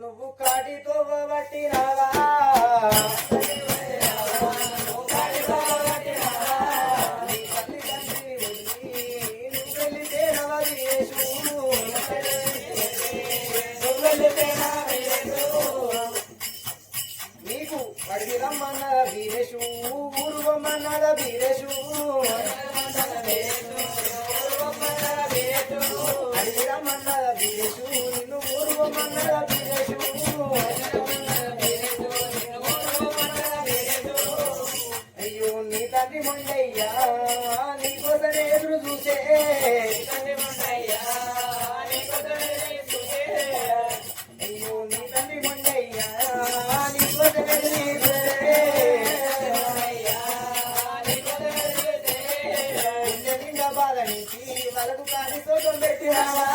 నువ్వు కాటితో పట్టినావా నీ తల్లి తండ్రి వదిలి నువ్వు వెళితే నవదేశు. నువ్వు వెళితే అయ్యో నీకు అడిగి రమ్మన్నద వీరేషు ఊరువమ్మన్నద వీరేషు అడిగి అయ్యో నీ తండ్రి మొండయ్యా నీ కోసం ఎదురు చూసే. అయ్యో నీ తండ్రి మొండయ్యా నీ కోసం ఎదురు బాధ నుంచి సోకం పెట్టినావా?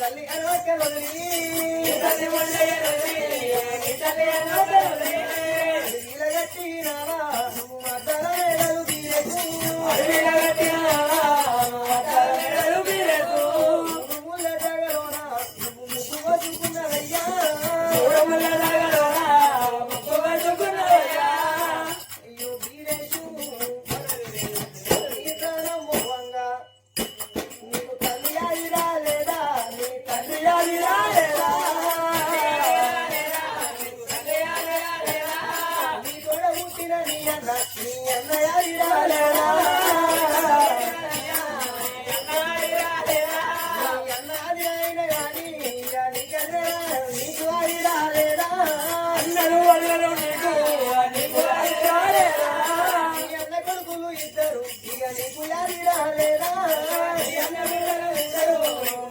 తల్లి అరవై వదిలి, నీ తల్లి ఇద్దరు ఇక నీకు ఆడిరా లేదా అన్న ఇద్దరు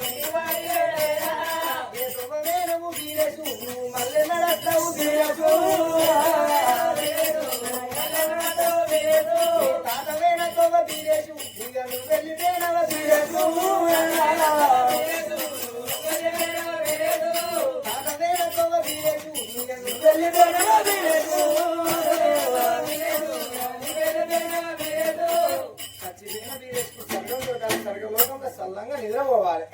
చచ్చిపోయిన వీరేసు సల్లంగా నిద్రపోవాలి.